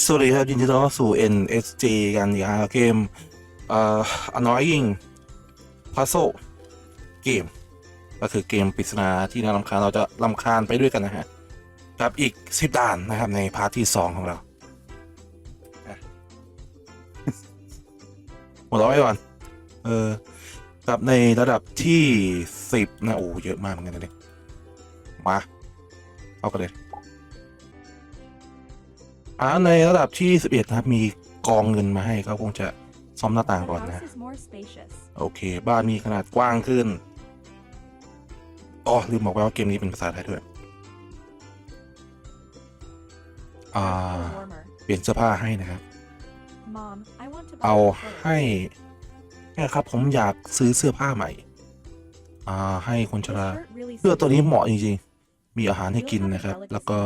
สวัสดีครับยินดีต้อนรับสู่ NSG กันอีกครับเกมเอ่อ Annoying Puzzle เกมก็คือเกมปริศนาที่น่ารำคาญเราจะรำคาญไปด้วยกันนะฮะกับอีก10ด่านนะครับในพาร์ทที่2ของเราหมดแล้วไว้ก่อนเออกับในระดับที่10นะโอ้เยอะมากเหมือนกันเนี่ยมาเอากันเลย อ่าในระดับที่ 11นะครับมีกองเงินมาให้ก็คงจะซ่อมหน้าต่าง The ก่อน house นะ is more spacious. โอเค บ้านมีขนาดกว้างขึ้นอ๋อลืมบอกไปว่าเกมนี้เป็นภาษาไทยด้วย อ่า I feel warmer. เปลี่ยนเสื้อผ้าให้นะครับ Mom, I want to buy เอา new clothes. ให้เนี่ยครับผมอยากซื้อเสื้อผ้าใหม่ อ่า ให้คนช This รา shirt really เสื้อ suits ตัวนี้ me. เหมาะจริงๆ มีอาหารให้กินนะครับ แล้วก็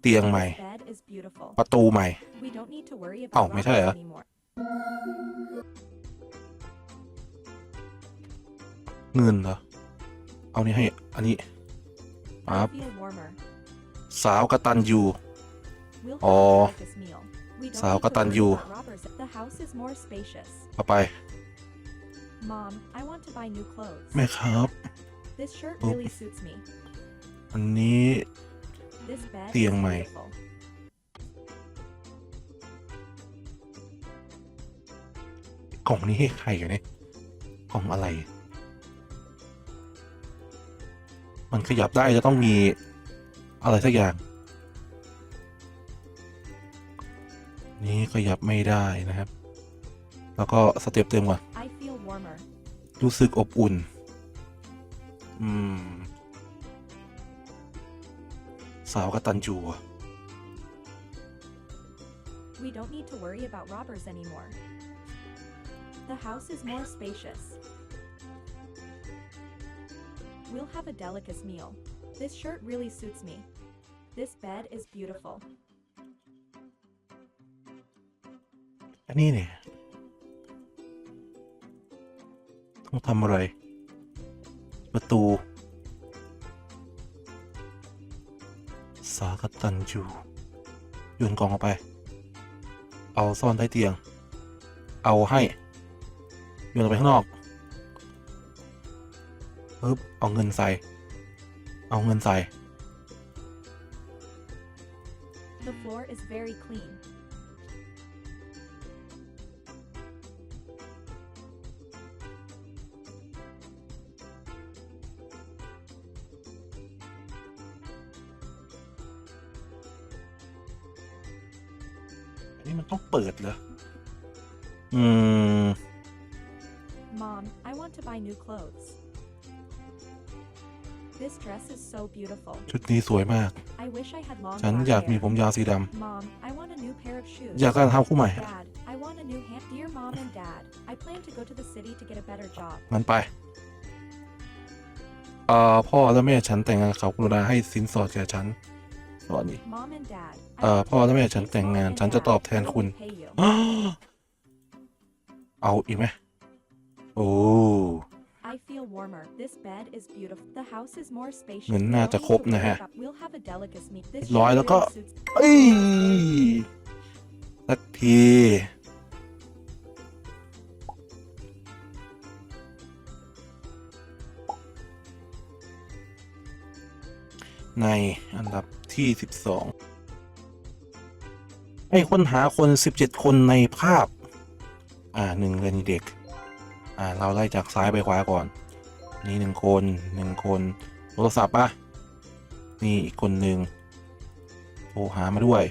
เตียงใหม่ This bed is beautiful. ประตูใหม่ We don't need to worry about เอ้าไม่ใช่เหรอ robbers anymore. เงินเหรอ เอานี่ให้ อันนี้ I ปั๊บ feel warmer. สาวกตันยู We'll have อ๋อ a delicious meal. We don't สาว need ก to ตัน worry ยู about robbers. The house is more spacious. เอาไป Mom, I want to buy new clothes. แม่ครับ This shirt Oh. really suits me. อันนี้ This bed เตียง is ใหม่ กล่องนี้ให้ใครอยู่เนี่ยกล่องอะไร มันขยับได้จะต้องมีอะไรสักอย่าง นี่ขยับไม่ได้นะครับ แล้วก็สเต็ปเต็มก่อน I feel warmer. รู้สึกอบอุ่น อืม สาวกตันจูอะ We don't need to worry about robbers anymore. The house is more spacious. We'll have a delicate meal. This shirt really suits me. This bed is beautiful. อันนี้เนี่ยต้องทำอะไร ประตู สากตันจูโยนกล่องออกไป เอาซ่อนใต้เตียง เอาให้ โยนออกไปข้างนอกปึ๊บเอาเงินใส่ เอาเงินใส่ The floor is very clean. อันนี้มันต้องเปิดเหรอ อืม This dress is so beautiful. ชุดนี้สวยมาก I wish I had long ฉัน black อยากมี hair. ผมยาวสีด Mom, I want a new pair of shoes. ำอยากได้รองเท้าคู่ใหม่ Dad, I want a new hand. Dear Mom and Dad, I plan to go to the city to get a better job. งั้นไปเอ่อพ่อและแม่ฉันแต่งงานเขากรุณาให้สินสอดแก่ฉันสวัสดี Mom and Dad, เอ่อ I พ่อและแม่ฉันแต่งงานฉันจะตอบแทนคุณ will pay you. เอาอีกไหมโอ้ I feel warmer. This bed is beautiful. The house is more spacious. เงิน We น่า don't จะ need ครบ to worry นะฮะ about- We'll have a delicate meal. เรี This ยบร้อย shirt แล้วก็ really suits- เอ้ยสักทีในอันดับที่ 12 ให้ค้นหาคน 17 คนในภาพ อ่าหนึ่งเรียนเด็ก อ่าเราไล่จากซ้ายไปขวาก่อน นี่หนึ่งคนหนึ่งคนโทรศัพท์ปะนี่อีกคนหนึ่งโทรหามาด้วย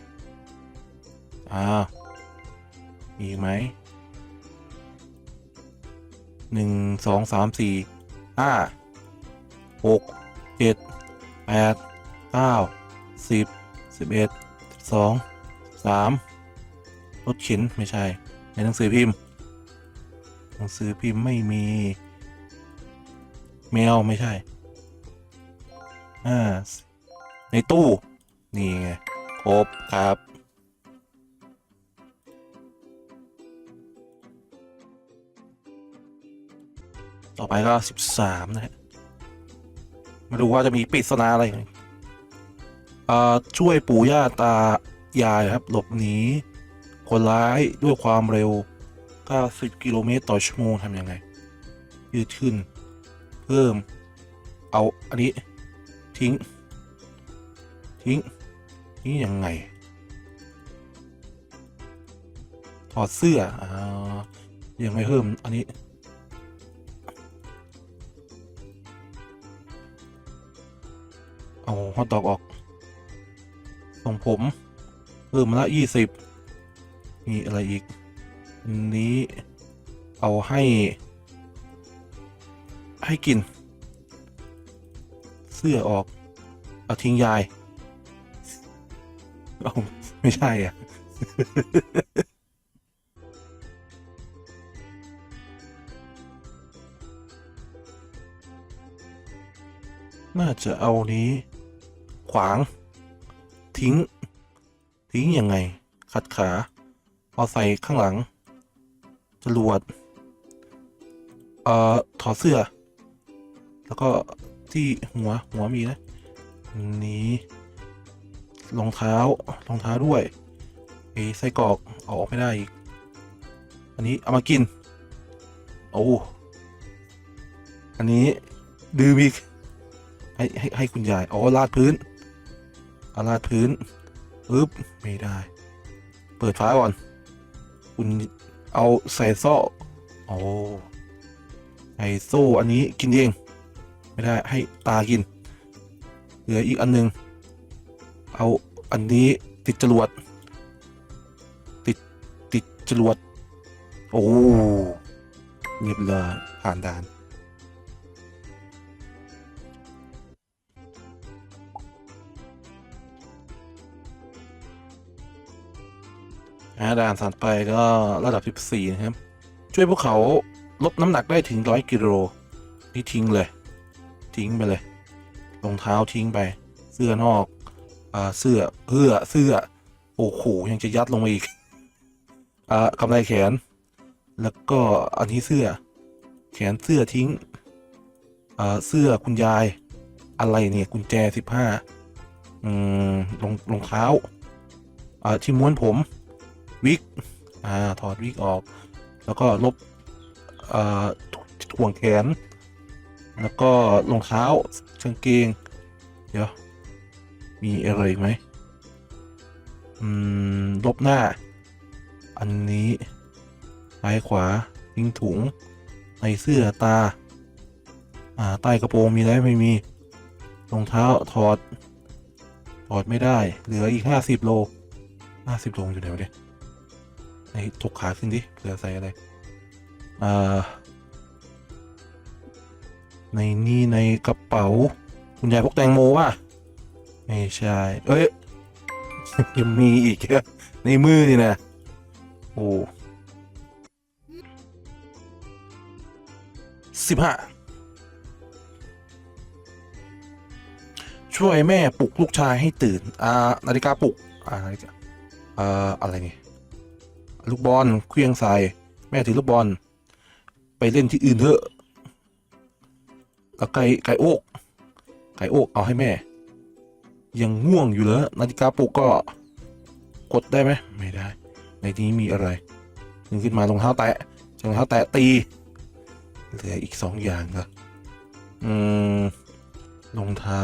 อ้าวมีอีกไหมหนึ่งสองสามสี่ห้าหกเจ็ดแปดเก้าสิบสิบเอ็ดสิบสองสามรถเข็นไม่ใช่ ในหนังสือพิมพ์ นังสือพิมพ์ไม่มี แมวไม่ใช่ อ่า ในตู้ นี่ไง ครบครับต่อไปก็สิบสามนะฮะ มาดูว่าจะมีปริศนาอะไรอีกไหมเอ่อช่วยปู่ย่าตายายครับ หลบหนีคนร้ายด้วยความเร็ว 90 กิโลเมตรต่อชั่วโมงทำยังไง ยืดขึ้น เพิ่ม เอาอันนี้ ทิ้ง ทิ้งทิ้งยังไง ถอดเสื้ออ่ายังไม่เพิ่ม อันนี้ เอาฮอตดอกออกส่งผม เพิ่มมาละยี่สิบมีอะไรอีก อันนี้เอาให้ ให้กิน เสื้อออก เอาทิ้งยายเอาไม่ใช่อะน่าจะเอานี้ ขวาง ทิ้ง ทิ้งยังไง ขัดขา เอาใส่ข้างหลัง จรวดเอ่อถอดเสื้อ แล้วก็ที่หัวหัวมีนะนี้รองเท้ารองเท้าด้วยเอ้ไส้กรอกเอาออกไม่ได้อีก อันนี้เอามากิน โอ้อันนี้ดื่มอีกให้ให้ให้คุณยายเอลาดพื้นเอาลาดพื้นปึ๊บไม่ได้ เปิดฝาก่อน คุณ เอาใส่โซ่โอ้ใส่โซ่อันนี้กินเองไม่ได้ให้ตากิน เหลืออีกอันหนึง เอาอันนี้ติดจรวด ติดติดจรวด โอ้เรียบร้อยผ่านด่าน อ่าด่านสันไปก็ระดับ 14 นะครับ ช่วยพวกเขาลดน้ำหนักได้ถึง 100 กิโลนี่ทิ้งเลย ทิ้งไปเลยรองเท้าทิ้งไป เสื้อนอกอ่าเสื้อเสื้อเสื้อ โอ้โห ยังจะยัดลงมาอีกอ่ากำไรแขน แล้วก็อันนี้เสื้อ แขนเสื้อทิ้งอ่าเสื้อคุณยาย อะไรเนี่ยกุญแจ 15อืมรองรองเท้าอ่าที่ม้วนผม วิกอ่าถอดวิกออก แล้วก็ลบอ่าถ่วงแขน แล้วก็รองเท้ากางเกง เดี๋ยว มีอะไรอีกไหมอืมลบหน้า อันนี้ซ้ายขวาทิ้งถุงในเสื้อตา อ่า ใต้กระโปรงมีอะไรไม่มีรองเท้าถอด ถอดไม่ได้ เหลืออีกห้าสิบโลห้าสิบโลอยู่ไหนวะเนี่ย ในถกขาขึ้นดิเผื่อใส่อะไรอ่าในนี่ในกระเป๋า คุณยายพกแตงโมว่ะ ไม่ใช่ เอ้ยยังมีอีกอะในมือนี่นะโอ้สิบห้าช่วยแม่ปลุกลูกชายให้ตื่น อ่า นาฬิกาปลุก อ่า นาฬิกาอ่าอะไรเนี่ย ลูกบอลเคลื่องใส่แม่ถือลูกบอล ไปเล่นที่อื่นเถอะแล้วไก่ไก่โอกไก่โอกเอาให้แม่ ยังง่วงอยู่เหรอนาฬิกาปลุกก็กดได้ไหมไม่ได้ ในนี้มีอะไรนึงขึ้นมารองเท้าแตะรองเท้าแตะตีเหลืออีกสองอย่างก็อืมรองเท้า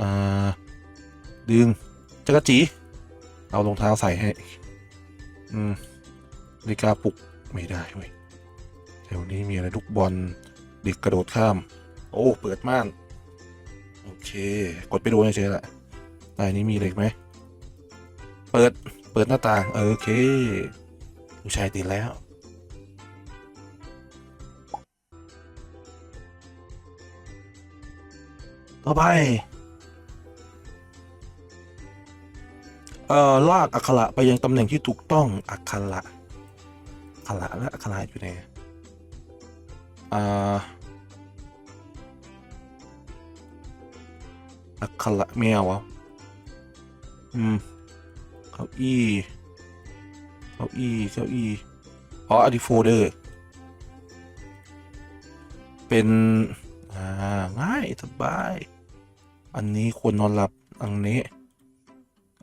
อ่าดึงจักรจีเอารองเท้าใส่ให้ อืมนาฬิกาปลุกไม่ได้เว้ยแถวนี้มีอะไรลูกบอลเด็กกระโดดข้าม โอ้ เปิดม่าน โอเค กดไปดูเฉยๆแหละใต้นี้มีอะไรอีกไหม เปิด เปิดหน้าต่างโอเคลูกชายตื่นแล้ว ต่อไป เอ่อลากอักขระไปยังตำแหน่งที่ถูกต้องอักขระอักขระและอักขระอยู่ไหนอ่าอักขระแมวเหรอะอืมเก้าอี้เก้าอี้เก้าอี้อ๋ออันนี้โฟเดอร์เป็น อ่า ง่าย สบาย อันนี้ควรนอนหลับ อันนี้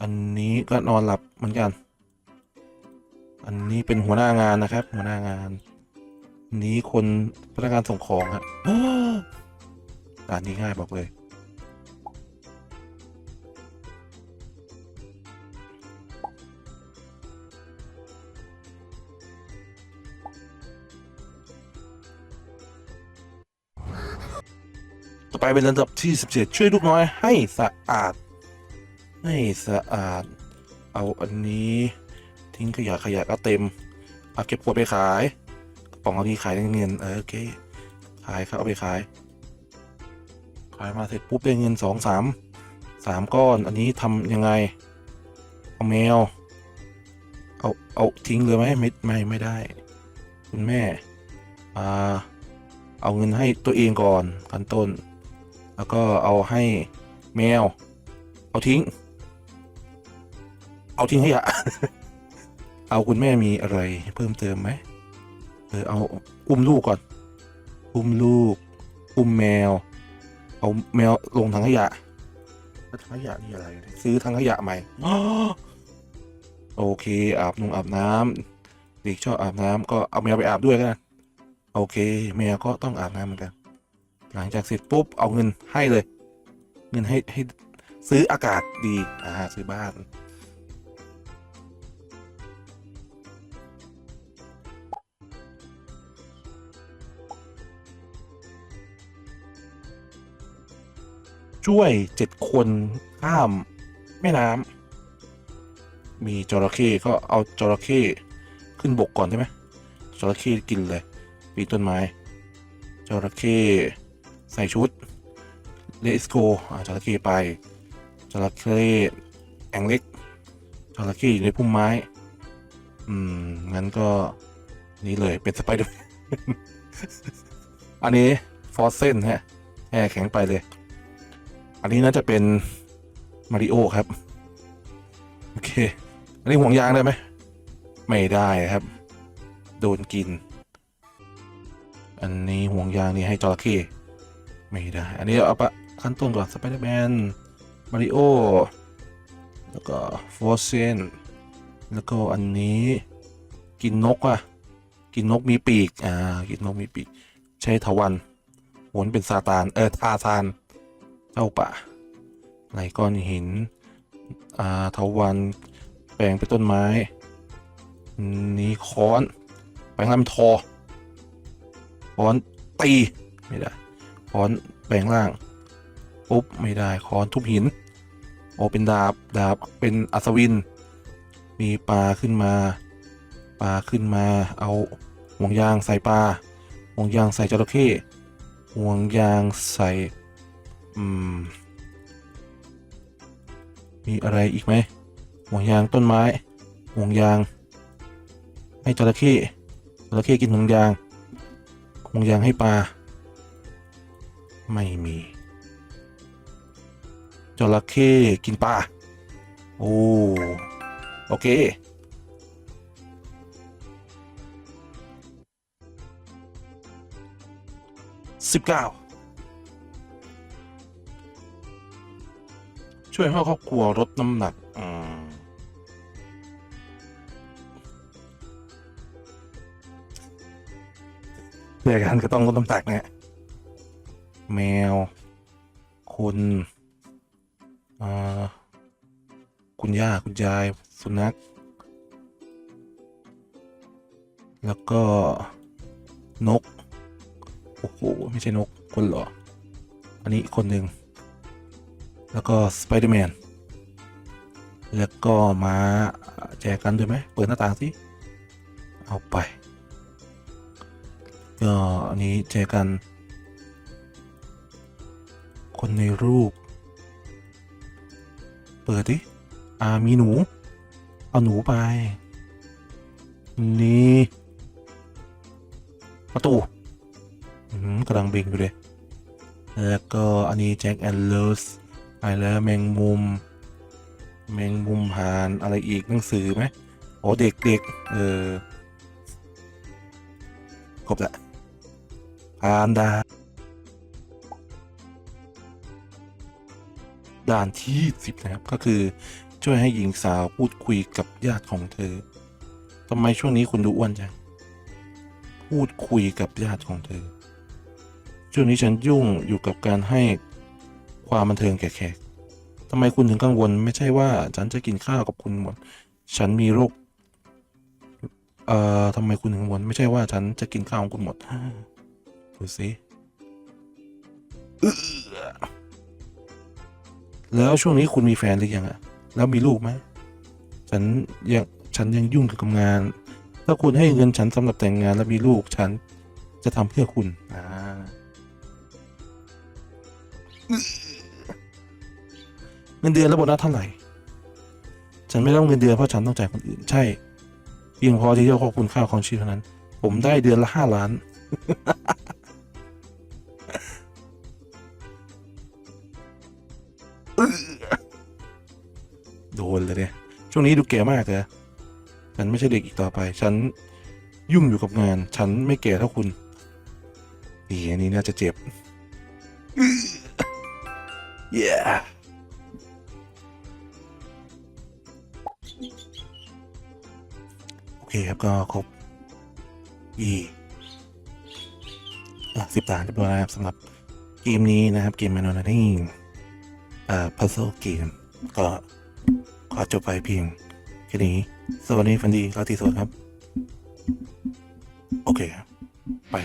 อันนี้ก็นอนหลับเหมือนกัน อันนี้เป็นหัวหน้างานนะครับ หัวหน้างานอันนี้คนพนักงานส่งของครับอ้อด่านนี้ง่ายบอกเลย ต่อไปเป็นลำดับที่ 17 ช่วยลูกน้อยให้สะอาด ให้สะอาด เอาอันนี้ ทิ้งขยะขยะก็เต็ม เอาเก็บขวดไปขายกระป๋องเอานี้ขายได้เงินเออโอเค ขายครับเอาไปขาย ขายมาเสร็จปุ๊บได้เงินสองสามสามก้อน อันนี้ทำยังไง เอาแมว เอาเอาทิ้งเลยไหมไม่ไม่ไม่ได้ คุณแม่อ่าเอาเงินให้ตัวเองก่อนขั้นต้น แล้วก็เอาให้แมว เอาทิ้ง เอาทิ้งให้อะเอาคุณแม่มีอะไร เพิ่มเติมไหมเออเอาอุ้มลูกก่อนอุ้มลูกอุ้มแมว เอาแมวลงถังขยะถังขยะนี่อะไร ซื้อถังขยะใหม่อโอเคอาบนงอาบน้ำเด็กชอบอาบน้ำก็เอาแมวไปอาบด้วยกันโอเค แมวก็ต้องอาบน้ำเหมือนกันหลังจากเสร็จปุ๊บเอาเงินให้เลย เงินให้ให้ซื้ออากาศดีอ่าซื้อบ้าน ช่วยเจ็ดคนข้ามแม่น้ำมีจระเข้ก็เอาจระเข้ขึ้นบกก่อนใช่ไหมจระเข้กินเลยปีต้นไม้จระเข้ใส่ชุดเลสโกอ่าจระเข้ไปจระเข้แองเล็กจระเข้อยู่ในพุ่มไม้ อืม งั้นก็นี่เลยเป็นสไปเดอร์อันนี้ ฟอสเซนฮะแช่แข็งไปเลย อันนี้น่าจะเป็นมาริโอครับ โอเค อันนี้ห่วงยางได้ไหม ไม่ได้ครับ โดนกิน อันนี้ห่วงยางนี่ให้จระเข้ไม่ได้ อันนี้เอาปะขั้นต้นก่อนสไปเดอร์แมน มาริโอ แล้วก็ฟอร์เซนแล้วก็อันนี้กินนกอะ กินนกมีปีก อ่า กินนกมีปีก ใช้ถาวันโหนเป็นซาตาน เออทาซาน เจ้าป่าไหลก้อนหินอ่าเทาวันแปลงเป็นต้นไม้นี้ค้อนแปลงร่างเป็นทอค้อนตีไม่ได้ค้อนแปลงร่างปุ๊บไม่ได้ค้อนทุบหินโอเป็นดาบดาบเป็นอัศวิน มีปลาขึ้นมาปลาขึ้นมาเอาห่วงยางใส่ปลาห่วงยางใส่จระเข้ห่วงยางใส่ อืม มีอะไรอีกไหมห่วงยางต้นไม้ห่วงยาง ให้จระเข้จระเข้กินห่วงยางห่วงยางให้ปลา ไม่มีจระเข้กินปลา โอ้ โอเค สิบเก้า ช่วยให้ครอบครัวลดน้ำหนักอืมเพื่อกันก็ต้องลดน้ำหนักเนี่ยแมว คุณอ่าคุณย่า คุณยาย สุนัข แล้วก็นก โอ้โห ไม่ใช่นก คนเหรอ อันนี้คนหนึ่ง แล้วก็สไปเดอร์แมนแล้วก็มาแจกกันด้วยไหมเปิดหน้าต่างสิ เอาไป ก็อันนี้แจกกัน คนในรูป เปิดดิอ่ามีหนู เอาหนูไป นี่ประตูอืมกำลังเบ่งอยู่เลย แล้วก็อันนี้แจ็คแอนเลส ไปแล้วแมงมุม แมงมุมหานอะไรอีกหนังสือไหมโอ้เด็กเด็กเออครบละผ่านด่านด่านที่สิบนะครับ ก็คือช่วยช่วยให้หญิงสาวพูดคุยกับญาติของเธอทำไมช่วงนี้คุณดูอ้วนจัง พูดคุยกับญาติของเธอ ช่วงนี้ฉันยุ่งอยู่กับการให้ ความบันเทิงแก่แขกทำไมคุณถึงกังวล ไม่ใช่ว่าฉันจะกินข้าวกับคุณหมด ฉันมีโรค เอ่อทำไมคุณถึงกังวล ไม่ใช่ว่าฉันจะกินข้าวของคุณหมดดูสิแล้วช่วงนี้คุณมีแฟนหรือยังอะแล้วมีลูกไหมฉันยังฉันยังยุ่งกับงาน ถ้าคุณให้เงินฉันสำหรับแต่งงานและมีลูกฉันจะทำเพื่อคุณ อ่า เงินเดือนและโบนัสเท่าไหร่ ฉันไม่ต้องเงินเดือนเพราะฉันต้องจ่ายคนอื่น ใช่เพียงพอที่จะควบคุมค่าของชีพเท่านั้น ผมได้เดือนละห้าล้าน โดนเลยเนี่ยช่วงนี้ดูแก่มากเลยฉันไม่ใช่เด็กอีกต่อไป ฉันยุ่งอยู่กับงาน ฉันไม่แก่เท่าคุณนี่อันนี้น่าจะเจ็บเเคครับ ก็ครบอีสิบสาเรียบร้อยแล้วครับสำหรับเกมนี้นะครับ เกมมานนนี่อ่าพัโซเกม ก็ขอจบไปเพียงแค่นี้ สวัสดีฟันดีราตรีสวัสดิ์ครับ โอเคครับ ไป